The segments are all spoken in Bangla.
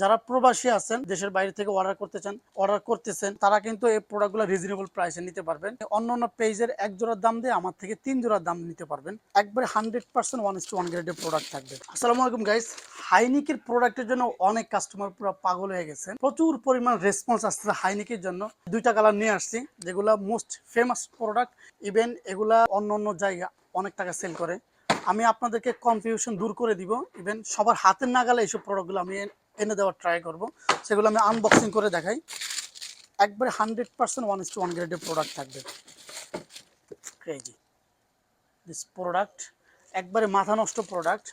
যারা প্রবাসী আছেন, দেশের বাইরে থেকে অর্ডার করতে চান অর্ডার করতেছেন, তারা কিন্তু এই প্রোডাক্টগুলো রিজনেবল প্রাইসে নিতে পারবেন। অন্য অন্য পেজের এক জোড়ার দাম দিয়ে আমার থেকে তিন জোড়ার দাম নিতে পারবেন। একবারে hundred percent one two one গ্রেডের প্রোডাক্ট থাকবে। আসসালামু আলাইকুম গাইস হাইনিকের প্রোডাক্টের জন্য অনেক কাস্টমার পুরো পাগল হয়ে গেছেন। প্রচুর পরিমাণ রেসপন্স আসছে হাইনিকের জন্য। দুইটা কালার নিয়ে আসছি, যেগুলা মোস্ট ফেমাস প্রোডাক্ট ইভেন এগুলা অন্য অন্য জায়গা অনেক টাকা সেল করে। আমি আপনাদেরকে কনফিউশন দূর করে দিব। ইভেন সবার হাতের নাগালে এইসব প্রোডাক্টগুলো আমি এনে দেওয়ার ট্রাই করব। সেগুলো আমি আনবক্সিং করে দেখাই। একবারে hundred percent one is two one গ্রেডের প্রোডাক্ট থাকবে। ক্রেজি দিস প্রোডাক্ট একবারে মাথা নষ্ট প্রোডাক্ট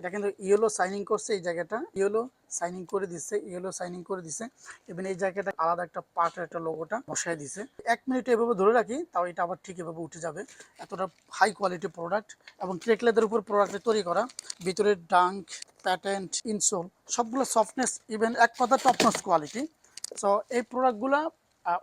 এটা কিন্তু ইয়েলো সাইনিং করছে এই জায়গাটা। ইয়েলো সাইনিং করে দিচ্ছে, ইয়েলো সাইনিং করে দিছে এবং এই জায়গাটা আলাদা একটা পার্টের একটা লোগোটা বসায় দিছে এক মিনিট এভাবে ধরে রাখি, তাও এটা আবার ঠিক এভাবে উঠে যাবে। এতটা হাই কোয়ালিটি প্রোডাক্ট এবং ট্রেকলেদের উপর প্রোডাক্টে তৈরি করা। ভিতরে ডাঙ্ক প্যাটেন্ট ইনসোল সবগুলো সফটনেস ইভেন এক কথা টপনস কোয়ালিটি সো এই প্রোডাক্টগুলো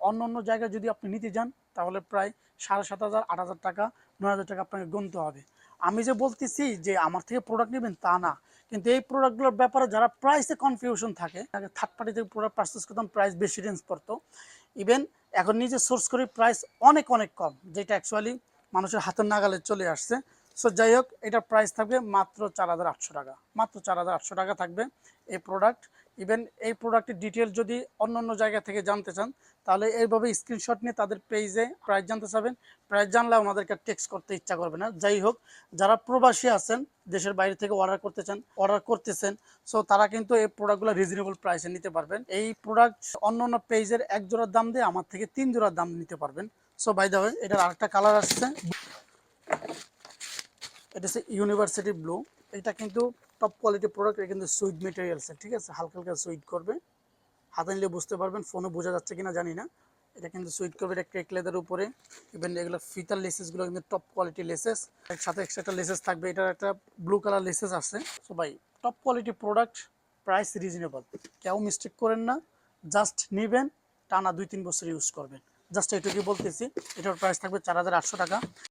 অন্য অন্য জায়গায় যদি আপনি নিতে যান, তাহলে প্রায় সাড়ে সাত হাজার, আট হাজার টাকা, নয় হাজার টাকা আপনাকে গুনতে হবে। আমি যে বলতেছি যে আমার থেকে প্রোডাক্ট নেবেন তা না। কিন্তু এই প্রোডাক্টগুলোর ব্যাপারে যারা প্রাইসে কনফিউশন থাকে আগে থার্ড পার্টি থেকে প্রোডাক্ট পার্চেস করতাম প্রাইস বেশি রেঞ্জ পড়তো। ইভেন এখন নিজে সোর্স করি প্রাইস অনেক অনেক কম, যেটা অ্যাকচুয়ালি মানুষের হাতের নাগালে চলে আসছে। সো যাই হোক এটার প্রাইস থাকবে মাত্র চার হাজার আটশো টাকা। মাত্র চার হাজার আটশো টাকা থাকবে এই প্রোডাক্ট ইভেন এই প্রোডাক্টের ডিটেল যদি অন্য অন্য জায়গা থেকে জানতে চান, তাহলে এইভাবে স্ক্রিনশট নিয়ে তাদের পেজে প্রাইস জানতে চাবেন। প্রাইস জানলে ওনাদেরকে টেক্সট করতে ইচ্ছা করবে না। যাই হোক যারা প্রবাসী আছেন, দেশের বাইরে থেকে অর্ডার করতে চান অর্ডার করতেছেন সো তারা কিন্তু এই প্রোডাক্টগুলো রিজনেবল প্রাইসে নিতে পারবেন। এই প্রোডাক্ট অন্য অন্য পেজের এক জোড়ার দাম দিয়ে আমার থেকে তিন জোড়ার দাম নিতে পারবেন। সো বাই দা এটার আরেকটা কালার আসছে। এটা হচ্ছে ইউনিভার্সিটি ব্লু এটা কিন্তু টপ কোয়ালিটি প্রোডাক্ট এটা কিন্তু সুইট মেটেরিয়ালসের ঠিক আছে? হালকা হালকা সুইট করবে। হাতে নিলে বুঝতে পারবেন ফোনে বোঝা যাচ্ছে কিনা জানি না। এটা কিন্তু সুইট করবে, এটা ক্রেক লেদার উপরে। ইভেন এগুলো ফিতার লেসেসগুলো কিন্তু টপ কোয়ালিটি লেসেস সাথে এক্সট্রা একটা লেসেস থাকবে, এটার একটা ব্লু কালার লেসেস আছে সো ভাই top quality product price reasonable কেউ মিস্টেক করেন না জাস্ট নেবেন, টানা দুই তিন বছর ইউজ করবেন। জাস্ট এটুকুই বলতেছি, এটার প্রাইস থাকবে চার হাজার আটশো টাকা।